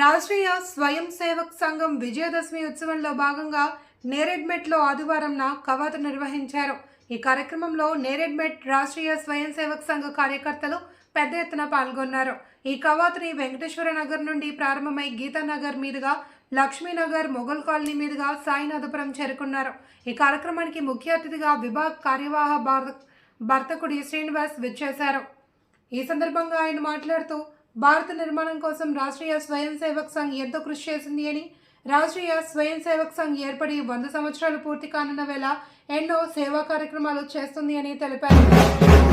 రాష్ట్రీయ స్వయం సేవక్ సంఘం విజయదశమి ఉత్సవంలో భాగంగా నేరెడ్మెట్లో ఆదివారంన కవాతు నిర్వహించారు. ఈ కార్యక్రమంలో నేరెడ్మెట్ రాష్ట్రీయ స్వయం సేవక్ సంఘ కార్యకర్తలు పెద్ద ఎత్తున పాల్గొన్నారు. ఈ కవాతుని వెంకటేశ్వర నగర్ నుండి ప్రారంభమై గీతానగర్ మీదుగా లక్ష్మీనగర్ మొఘల్ కాలనీ మీదుగా సాయినాథపురం చేరుకున్నారు. ఈ కార్యక్రమానికి ముఖ్య అతిథిగా విభాగ్ కార్యవాహ భార- భర్తకుడి శ్రీనివాస్ విచ్చేశారు. ఈ సందర్భంగా ఆయన మాట్లాడుతూ భారత నిర్మాణం కోసం రాష్ట్రీయ స్వయం సేవక్ సంఘ్ ఎంతో కృషి చేసింది అని రాష్ట్రీయ స్వయం సేవక్ సంఘ్ ఏర్పడి వంద సంవత్సరాలు పూర్తి కానున్న వేళ ఎన్నో సేవా కార్యక్రమాలు చేస్తుంది అని తెలిపారు.